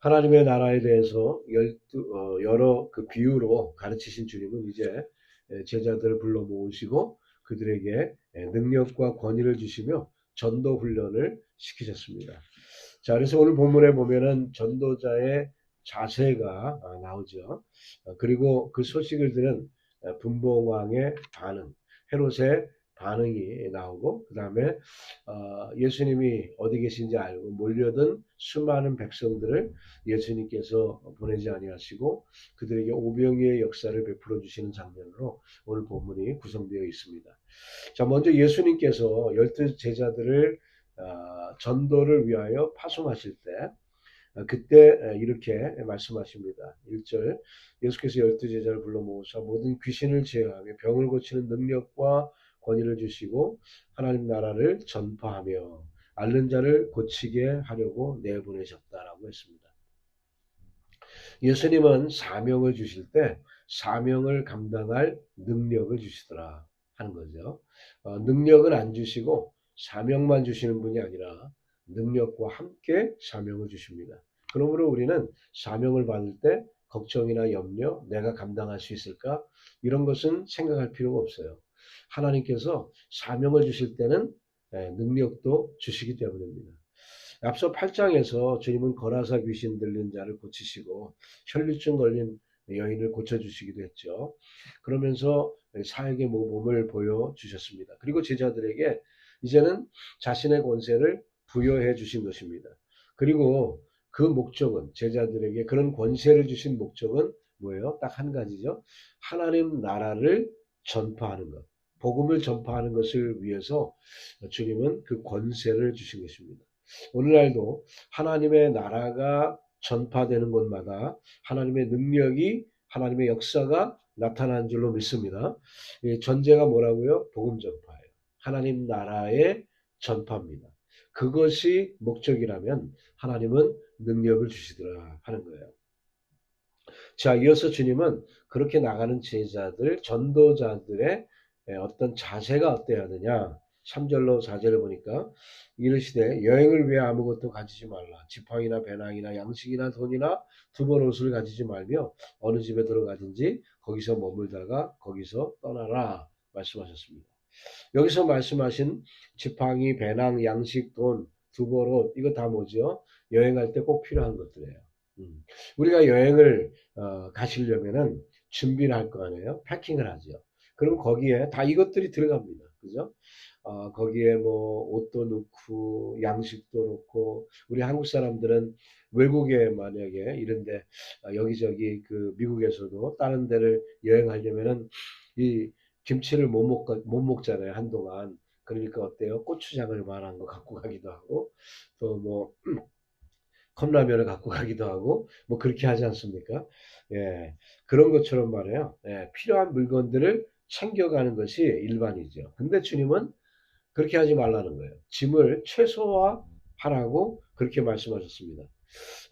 하나님의 나라에 대해서 열두, 어, 여러 그 비유로 가르치신 주님은 이제 예, 제자들을 불러 모으시고 그들에게 예, 능력과 권위를 주시며 전도 훈련을 시키셨습니다. 자, 그래서 오늘 본문에 보면은 전도자의 자세가 아, 나오죠. 어, 그리고 그 소식을 들은 어, 분봉왕의 반응, 헤롯의 반응이 나오고 그 다음에 어, 예수님이 어디 계신지 알고 몰려든 수많은 백성들을 예수님께서 보내지 아니하시고 그들에게 오병이의 역사를 베풀어 주시는 장면으로 오늘 본문이 구성되어 있습니다. 자 먼저 예수님께서 열두 제자들을 어, 전도를 위하여 파송하실 때 어, 그때 이렇게 말씀하십니다. 1절 예수께서 열두 제자를 불러 모으사 모든 귀신을 제어하며 병을 고치는 능력과 권위를 주시고 하나님 나라를 전파하며 앓는 자를 고치게 하려고 내보내셨다라고 했습니다. 예수님은 사명을 주실 때 사명을 감당할 능력을 주시더라 하는 거죠. 어, 능력은 안 주시고 사명만 주시는 분이 아니라 능력과 함께 사명을 주십니다. 그러므로 우리는 사명을 받을 때 걱정이나 염려, 내가 감당할 수 있을까? 이런 것은 생각할 필요가 없어요. 하나님께서 사명을 주실 때는 예, 능력도 주시기 때문입니다. 앞서 8장에서 주님은 거라사 귀신 들린 자를 고치시고 혈류증 걸린 여인을 고쳐주시기도 했죠. 그러면서 사역의 모범을 보여주셨습니다. 그리고 제자들에게 이제는 자신의 권세를 부여해 주신 것입니다. 그리고 그 목적은 제자들에게 그런 권세를 주신 목적은 뭐예요? 딱 한 가지죠. 하나님 나라를 전파하는 것. 복음을 전파하는 것을 위해서 주님은 그 권세를 주신 것입니다. 오늘날도 하나님의 나라가 전파되는 곳마다 하나님의 능력이 하나님의 역사가 나타나는 줄로 믿습니다. 전제가 뭐라고요? 복음 전파예요. 하나님 나라의 전파입니다. 그것이 목적이라면 하나님은 능력을 주시더라 하는 거예요. 자, 이어서 주님은 그렇게 나가는 제자들, 전도자들의 예, 어떤 자세가 어때야 되냐. 3절로 4절을 보니까 이르시되 여행을 위해 아무것도 가지지 말라. 지팡이나 배낭이나 양식이나 돈이나 두벌 옷을 가지지 말며 어느 집에 들어가든지 거기서 머물다가 거기서 떠나라 말씀하셨습니다. 여기서 말씀하신 지팡이, 배낭, 양식, 돈, 두 벌 옷 이거 다 뭐죠? 여행할 때 꼭 필요한 것들이에요. 음. 우리가 여행을 어, 가시려면은 준비를 할 거 아니에요? 패킹을 하죠. 그럼 거기에 다 이것들이 들어갑니다. 그죠? 어, 거기에 뭐 옷도 넣고 양식도 넣고 우리 한국 사람들은 외국에 만약에 이런데 어, 여기저기 그 미국에서도 다른 데를 여행하려면은 이 김치를 못, 먹, 못 먹잖아요 한동안. 그러니까 어때요? 고추장을 말한 거 갖고 가기도 하고 또뭐 컵라면을 갖고 가기도 하고 뭐 그렇게 하지 않습니까? 예. 그런 것처럼 말해요. 예, 필요한 물건들을 챙겨가는 것이 일반이죠. 근데 주님은 그렇게 하지 말라는 거예요. 짐을 최소화하라고 그렇게 말씀하셨습니다.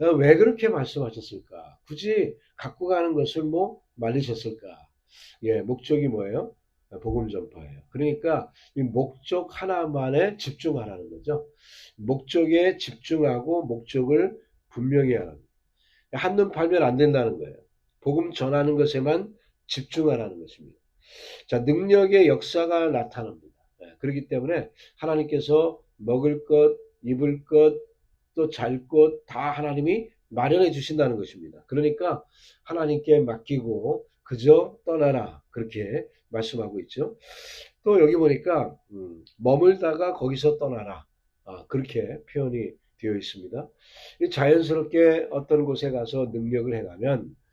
어, 왜 그렇게 말씀하셨을까? 굳이 갖고 가는 것을 뭐 말리셨을까? 예, 목적이 뭐예요? 복음 전파예요. 그러니까 이 목적 하나만에 집중하라는 거죠. 목적에 집중하고 목적을 분명히 하라는 한눈 팔면 안 된다는 거예요. 복음 전하는 것에만 집중하라는 것입니다. 자, 능력의 역사가 나타납니다. 네, 그렇기 때문에 하나님께서 먹을 것, 입을 것, 또 잘 것 다 하나님이 마련해 주신다는 것입니다. 그러니까 하나님께 맡기고 그저 떠나라 그렇게 말씀하고 있죠. 또 여기 보니까 음, 머물다가 거기서 떠나라 아, 그렇게 표현이 되어 있습니다. 자연스럽게 어떤 곳에 가서 능력을 행하면 어,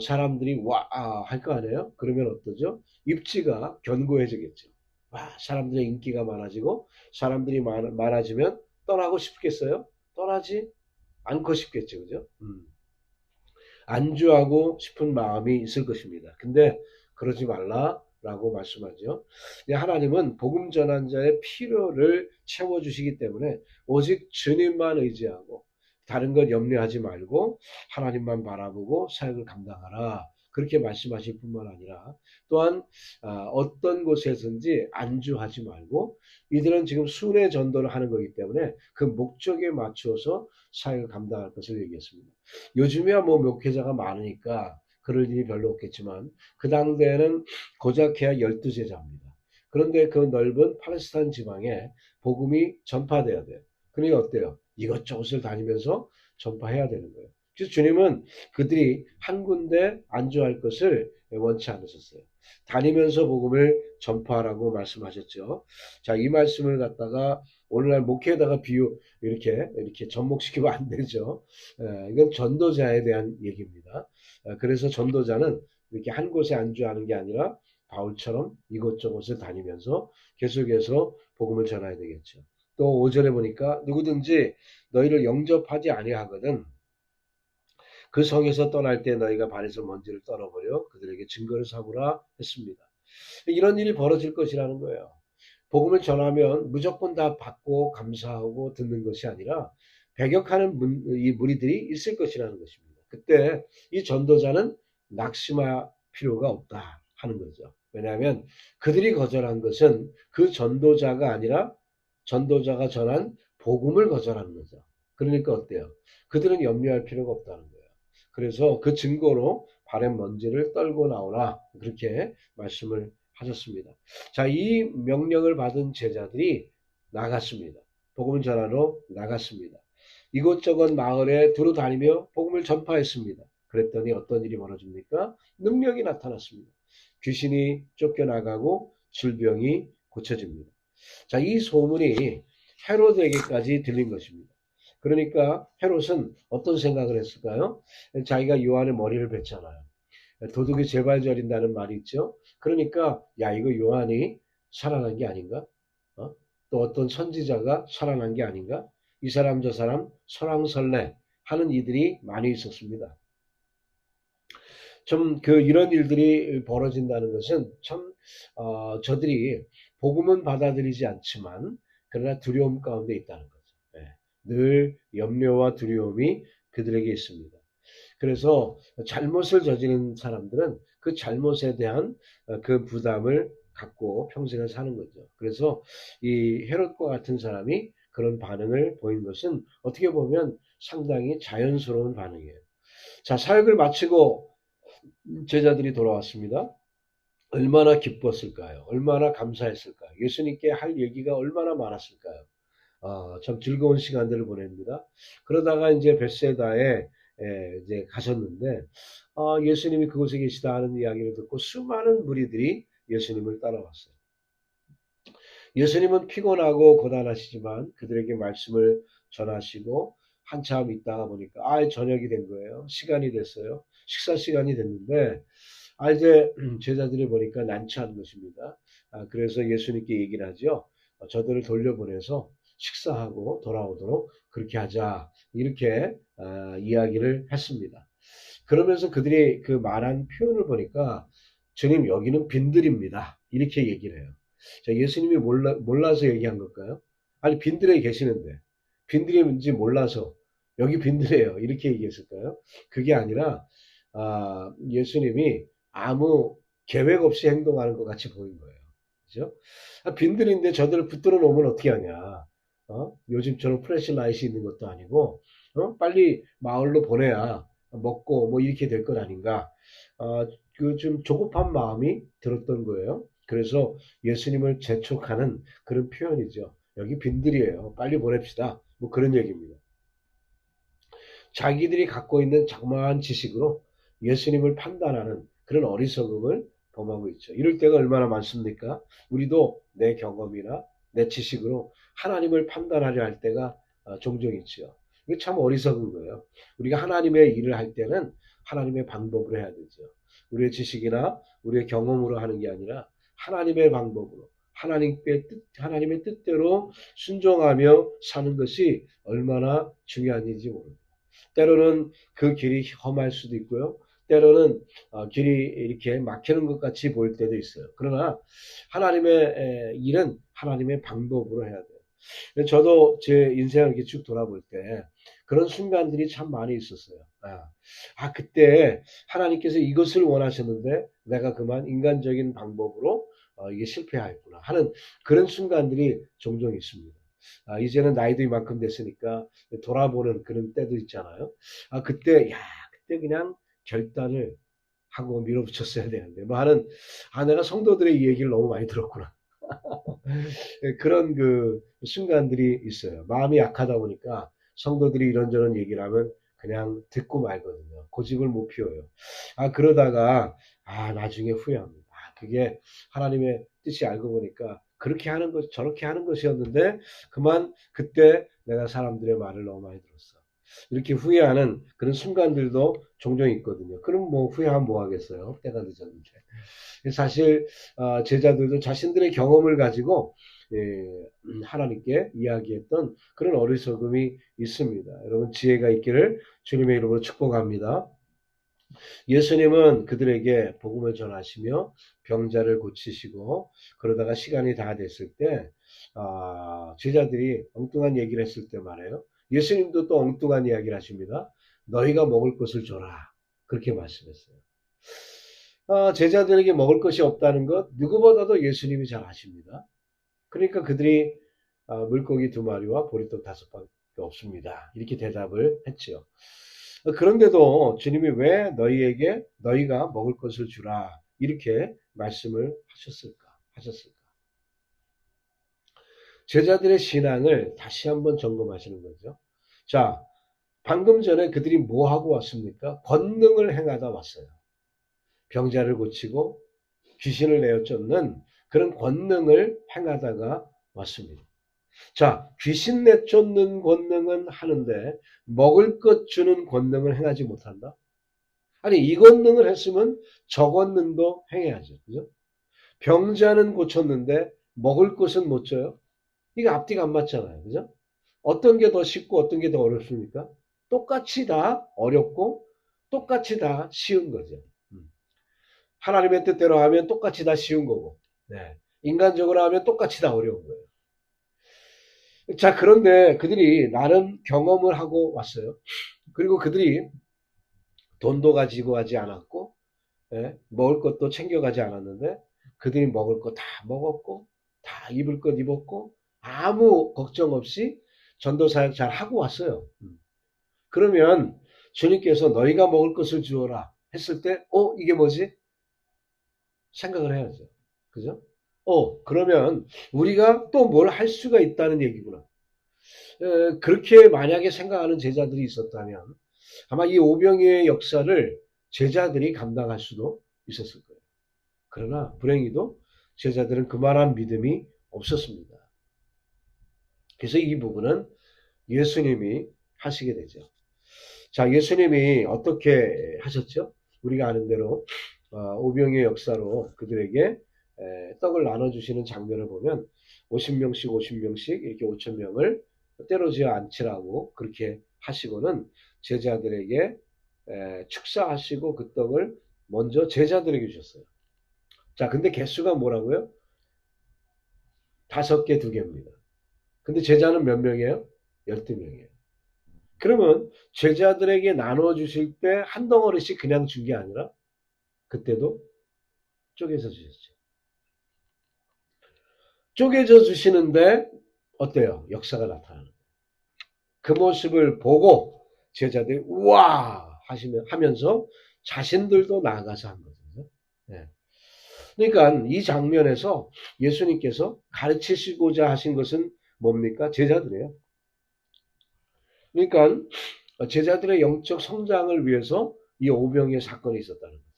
사람들이 와 할 거 아니에요? 그러면 어떠죠? 입지가 견고해지겠죠. 와 사람들의 인기가 많아지고 사람들이 많, 많아지면 떠나고 싶겠어요? 떠나지 않고 싶겠죠, 그죠? 음. 안주하고 싶은 마음이 있을 것입니다. 근데 그러지 말라라고 말씀하죠. 하나님은 복음 전환자의 필요를 채워주시기 때문에 오직 주님만 의지하고 다른 것 염려하지 말고 하나님만 바라보고 사역을 감당하라. 그렇게 말씀하실 뿐만 아니라 또한 아, 어떤 곳에서든지 안주하지 말고 이들은 지금 순회 전도를 하는 거기 때문에 그 목적에 맞춰서 사역을 감당할 것을 얘기했습니다. 요즘이야 뭐 목회자가 많으니까 그럴 일이 별로 없겠지만 그 당대에는 고작해야 12제자입니다. 그런데 그 넓은 팔레스타인 지방에 복음이 전파돼야 돼요. 그러니까 어때요? 이것저것을 다니면서 전파해야 되는 거예요. 그래서 주님은 그들이 한 군데 안주할 것을 원치 않으셨어요. 다니면서 복음을 전파하라고 말씀하셨죠. 자, 이 말씀을 갖다가 오늘날 목회에다가 비유 이렇게 이렇게 접목시키면 안 되죠. 에, 이건 전도자에 대한 얘기입니다. 에, 그래서 전도자는 이렇게 한 곳에 안주하는 게 아니라 바울처럼 이곳저곳을 다니면서 계속해서 복음을 전해야 되겠죠. 또 5절에 보니까 누구든지 너희를 영접하지 아니하거든 그 성에서 떠날 때 너희가 발에서 먼지를 떨어버려 그들에게 증거를 삼으라 했습니다. 이런 일이 벌어질 것이라는 거예요. 복음을 전하면 무조건 다 받고 감사하고 듣는 것이 아니라 배격하는 문, 이 무리들이 있을 것이라는 것입니다. 그때 이 전도자는 낙심할 필요가 없다 하는 거죠. 왜냐하면 그들이 거절한 것은 그 전도자가 아니라 전도자가 전한 복음을 거절하는 거죠. 그러니까 어때요? 그들은 염려할 필요가 없다는 거예요. 그래서 그 증거로 발에 먼지를 떨고 나오라 그렇게 말씀을 하셨습니다. 자, 이 명령을 받은 제자들이 나갔습니다. 복음을 전하러 나갔습니다. 이곳저곳 마을에 두루 다니며 복음을 전파했습니다. 그랬더니 어떤 일이 벌어집니까? 능력이 나타났습니다. 귀신이 쫓겨나가고 질병이 고쳐집니다. 자, 이 소문이 헤로드에게까지 들린 것입니다. 그러니까 헤롯은 어떤 생각을 했을까요? 자기가 요한의 머리를 뱉잖아요. 도둑이 제발 저린다는 말이 있죠. 그러니까 야 이거 요한이 살아난 게 아닌가? 어? 또 어떤 선지자가 살아난 게 아닌가? 이 사람 저 사람 설왕설래 하는 이들이 많이 있었습니다. 좀 그 이런 일들이 벌어진다는 것은 참 어, 저들이 복음은 받아들이지 않지만 그러나 두려움 가운데 있다는 거죠. 네. 늘 염려와 두려움이 그들에게 있습니다. 그래서 잘못을 저지른 사람들은 그 잘못에 대한 어, 그 부담을 갖고 평생을 사는 거죠. 그래서 이 헤롯과 같은 사람이 그런 반응을 보인 것은 어떻게 보면 상당히 자연스러운 반응이에요. 자, 사역을 마치고 제자들이 돌아왔습니다. 얼마나 기뻤을까요? 얼마나 감사했을까요? 예수님께 할 얘기가 얼마나 많았을까요? 아, 참 즐거운 시간들을 보냅니다. 그러다가 이제 베세다에 이제 가셨는데 아, 예수님이 그곳에 계시다 하는 이야기를 듣고 수많은 무리들이 예수님을 따라왔어요. 예수님은 피곤하고 고단하시지만 그들에게 말씀을 전하시고 한참 있다가 보니까 아 저녁이 된 거예요. 시간이 됐어요. 식사 시간이 됐는데 아 이제 제자들이 보니까 난처한 것입니다. 아, 그래서 예수님께 얘기를 하죠. 어, 저들을 돌려보내서 식사하고 돌아오도록 그렇게 하자 이렇게 아, 이야기를 했습니다. 그러면서 그들이 그 말한 표현을 보니까 주님 여기는 빈들입니다. 이렇게 얘기를 해요. 자, 예수님이 몰라, 몰라서 얘기한 걸까요? 아니 빈들에 계시는데 빈들인지 몰라서 여기 빈들이에요. 이렇게 얘기했을까요? 그게 아니라 아, 예수님이 아무 계획 없이 행동하는 것 같이 보인 거예요. 그죠? 아, 빈들인데 저들을 붙들어 놓으면 어떻게 하냐. 어? 요즘처럼 프레시라이트 있는 것도 아니고, 어? 빨리 마을로 보내야 먹고 뭐 이렇게 될 것 아닌가. 어, 그좀 조급한 마음이 들었던 거예요. 그래서 예수님을 재촉하는 그런 표현이죠. 여기 빈들이에요. 빨리 보냅시다. 뭐 그런 얘기입니다. 자기들이 갖고 있는 자그마한 지식으로 예수님을 판단하는 그런 어리석음을 범하고 있죠. 이럴 때가 얼마나 많습니까? 우리도 내 경험이나 내 지식으로 하나님을 판단하려 할 때가 어, 종종 있죠. 이게 참 어리석은 거예요. 우리가 하나님의 일을 할 때는 하나님의 방법으로 해야 되죠. 우리의 지식이나 우리의 경험으로 하는 게 아니라 하나님의 방법으로 하나님의 뜻, 하나님의 뜻대로 순종하며 사는 것이 얼마나 중요한 일인지 모릅니다. 때로는 그 길이 험할 수도 있고요. 때로는 어, 길이 이렇게 막히는 것 같이 보일 때도 있어요. 그러나 하나님의 일은 하나님의 방법으로 해야 돼요. 저도 제 인생을 이렇게 쭉 돌아볼 때 그런 순간들이 참 많이 있었어요. 아, 아, 그때 하나님께서 이것을 원하셨는데 내가 그만 인간적인 방법으로 어, 이게 실패하였구나 하는 그런 순간들이 종종 있습니다. 아, 이제는 나이도 이만큼 됐으니까 돌아보는 그런 때도 있잖아요. 아, 그때, 야, 그때 그냥 결단을 하고 밀어붙였어야 되는데, 뭐 하는, 아, 내가 성도들의 이 얘기를 너무 많이 들었구나. 예, 그런 그 순간들이 있어요. 마음이 약하다 보니까 성도들이 이런저런 얘기를 하면 그냥 듣고 말거든요. 고집을 못 피워요. 아, 그러다가, 아, 나중에 후회합니다. 아, 그게 하나님의 뜻이 알고 보니까 그렇게 하는 것, 저렇게 하는 것이었는데, 그만 그때 내가 사람들의 말을 너무 많이 들었어. 이렇게 후회하는 그런 순간들도 종종 있거든요. 그럼 뭐 후회하면 뭐 하겠어요? 때가 늦었는데. 사실 어, 제자들도 자신들의 경험을 가지고 예, 음, 하나님께 이야기했던 그런 어리석음이 있습니다. 여러분 지혜가 있기를 주님의 이름으로 축복합니다. 예수님은 그들에게 복음을 전하시며 병자를 고치시고 그러다가 시간이 다 됐을 때 아, 제자들이 엉뚱한 얘기를 했을 때 말해요. 예수님도 또 엉뚱한 이야기를 하십니다. 너희가 먹을 것을 줘라. 그렇게 말씀했어요. 아, 제자들에게 먹을 것이 없다는 것 누구보다도 예수님이 잘 아십니다. 그러니까 그들이 아, 물고기 두 마리와 보리떡 다섯 밖에 없습니다. 이렇게 대답을 했지요. 그런데도 주님이 왜 너희에게 너희가 먹을 것을 주라 이렇게 말씀을 하셨을까? 하셨을까? 제자들의 신앙을 다시 한번 점검하시는 거죠. 자, 방금 전에 그들이 뭐 하고 왔습니까? 권능을 행하다 왔어요. 병자를 고치고 귀신을 내어 쫓는 그런 권능을 행하다가 왔습니다. 자, 귀신 내쫓는 권능은 하는데 먹을 것 주는 권능을 행하지 못한다? 아니, 이 권능을 했으면 저 권능도 행해야죠. 그죠? 병자는 고쳤는데 먹을 것은 못 줘요? 이게 앞뒤가 안 맞잖아요. 그죠? 어떤 게 더 쉽고 어떤 게 더 어렵습니까? 똑같이 다 어렵고 똑같이 다 쉬운 거죠. 음. 하나님의 뜻대로 하면 똑같이 다 쉬운 거고, 네. 인간적으로 하면 똑같이 다 어려운 거예요. 자, 그런데 그들이 나름 경험을 하고 왔어요. 그리고 그들이 돈도 가지고 가지 않았고, 예, 먹을 것도 챙겨가지 않았는데, 그들이 먹을 거 다 먹었고, 다 입을 것 입었고, 아무 걱정 없이 전도 사역 잘 하고 왔어요. 음. 그러면 주님께서 너희가 먹을 것을 주어라 했을 때, 어, 이게 뭐지? 생각을 해야죠. 그죠? 어, 그러면 우리가 또 뭘 할 수가 있다는 얘기구나. 에, 그렇게 만약에 생각하는 제자들이 있었다면 아마 이 오병이의 역사를 제자들이 감당할 수도 있었을 거예요. 그러나 불행히도 제자들은 그만한 믿음이 없었습니다. 그래서 이 부분은 예수님이 하시게 되죠. 자, 예수님이 어떻게 하셨죠? 우리가 아는 대로 어, 오병의 역사로 그들에게 떡을 나눠주시는 장면을 보면 50명씩 50명씩 이렇게 5천명을 때려지어 앉히라고 그렇게 하시고는 제자들에게 축사하시고 그 떡을 먼저 제자들에게 주셨어요. 자, 근데 개수가 뭐라고요? 다섯 개, 두 개입니다. 근데 제자는 몇 명이에요? 열두 명이에요. 그러면 제자들에게 나눠 주실 때 한 덩어리씩 그냥 준 게 아니라 그때도 쪼개서 주셨죠. 쪼개져 주시는데 어때요? 역사가 나타나는 거예요. 그 모습을 보고 제자들이 우와 하시면 하면서 자신들도 나아가서 한 거죠. 네. 그러니까 이 장면에서 예수님께서 가르치시고자 하신 것은 뭡니까? 제자들이에요. 그러니까 제자들의 영적 성장을 위해서 이 오병의 사건이 있었다는 거죠.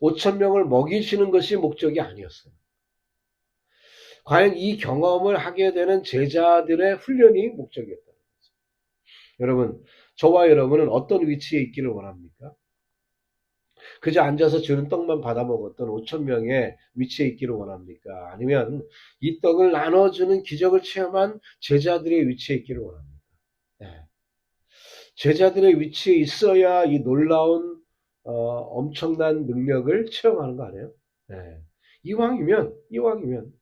5천 명을 먹이시는 것이 목적이 아니었어요. 과연 이 경험을 하게 되는 제자들의 훈련이 목적이었다는 거죠. 여러분, 저와 여러분은 어떤 위치에 있기를 원합니까? 그저 앉아서 주는 떡만 받아 먹었던 5천 명의 위치에 있기를 원합니까? 아니면 이 떡을 나눠주는 기적을 체험한 제자들의 위치에 있기를 원합니까? 네. 제자들의 위치에 있어야 이 놀라운 어, 엄청난 능력을 체험하는 거 아니에요? 네. 이왕이면 이왕이면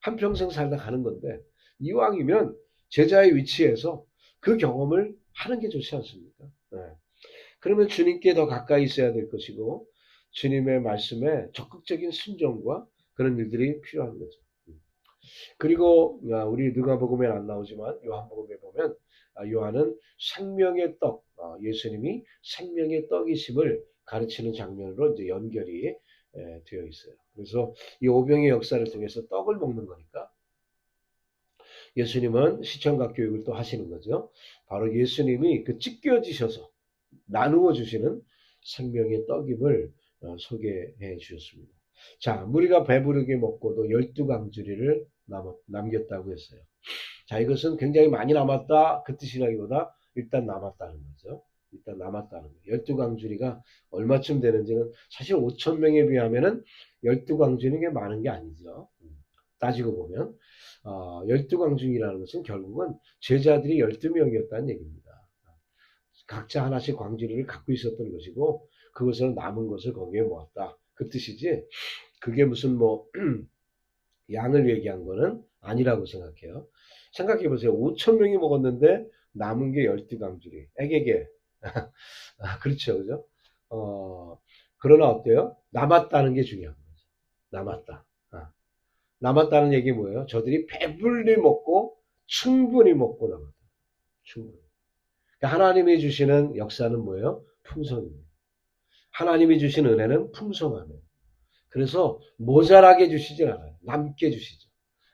한 평생 살다 가는 건데 이왕이면 제자의 위치에서 그 경험을 하는 게 좋지 않습니까? 네. 그러면 주님께 더 가까이 있어야 될 것이고 주님의 말씀에 적극적인 순종과 그런 일들이 필요한 거죠. 음. 그리고 아, 우리 누가복음에 안 나오지만 요한복음에 보면 아, 요한은 생명의 떡, 아, 예수님이 생명의 떡이심을 가르치는 장면으로 이제 연결이 에, 되어 있어요. 그래서 이 오병의 역사를 통해서 떡을 먹는 거니까 예수님은 시청각 교육을 또 하시는 거죠. 바로 예수님이 그 찢겨지셔서 나누어 주시는 생명의 떡임을 어, 소개해 주셨습니다. 자, 무리가 배부르게 먹고도 열두 강주리를 남겼다고 했어요. 자, 이것은 굉장히 많이 남았다 그 뜻이라기보다 일단 남았다는 거죠. 일단 남았다는 거예요. 열두 강주리가 얼마쯤 되는지는 사실 5천 명에 비하면은 열두 강주리는 많은 게 아니죠. 따지고 보면 어, 열두 광중이라는 것은 결국은 제자들이 열두 명이었다는 얘기입니다. 각자 하나씩 광주리를 갖고 있었던 것이고 그것을 남은 것을 거기에 모았다. 그 뜻이지. 그게 무슨 뭐 양을 얘기한 거는 아니라고 생각해요. 생각해 보세요. 5천 명이 먹었는데 남은 게 열두 강주리. 애게게. 아, 그렇죠, 그죠? 어, 그러나 어때요? 남았다는 게 중요한 거죠. 남았다. 아. 남았다는 얘기 뭐예요? 저들이 배불리 먹고 충분히 먹고 남았다. 충분히. 그러니까 하나님이 주시는 역사는 뭐예요? 풍성입니다. 하나님이 주신 은혜는 풍성함이에요. 그래서 모자라게 주시진 않아요. 남게 주시죠.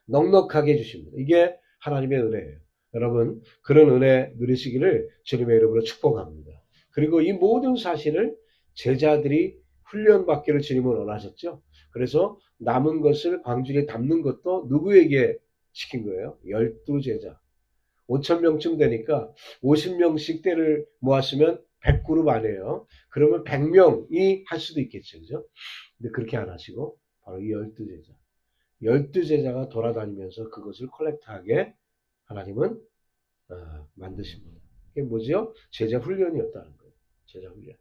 넉넉하게 주십니다. 이게 하나님의 은혜예요. 여러분 그런 은혜 누리시기를 주님의 이름으로 축복합니다. 그리고 이 모든 사실을 제자들이 훈련받기를 주님은 원하셨죠. 그래서 남은 것을 광주리에 담는 것도 누구에게 시킨 거예요? 열두 제자. 5천 명쯤 되니까 50명씩 때를 모았으면 100그룹 안에요. 그러면 100명이 할 수도 있겠죠. 그죠? 근데 그렇게 안 하시고 바로 이 열두 제자. 열두 제자가 돌아다니면서 그것을 컬렉트하게 하나님은 어, 만드십니다. 이게 뭐죠? 제자 훈련이었다는 거예요. 제자 훈련.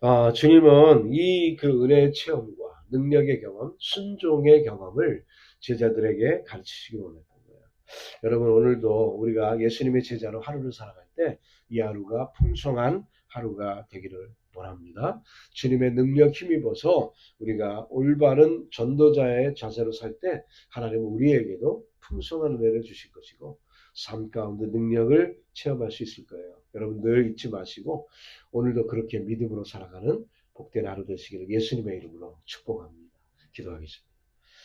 어, 주님은 이 그 은혜의 체험과 능력의 경험, 순종의 경험을 제자들에게 가르치시기 거예요. 여러분 오늘도 우리가 예수님의 제자로 하루를 살아갈 때 이 하루가 풍성한 하루가 되기를 원합니다. 주님의 능력 힘입어서 우리가 올바른 전도자의 자세로 살 때 하나님은 우리에게도 풍성한 은혜를 주실 것이고 삶 가운데 능력을 체험할 수 있을 거예요. 여러분 늘 잊지 마시고 오늘도 그렇게 믿음으로 살아가는 복된 하루 되시기를 예수님의 이름으로 축복합니다. 기도하겠습니다.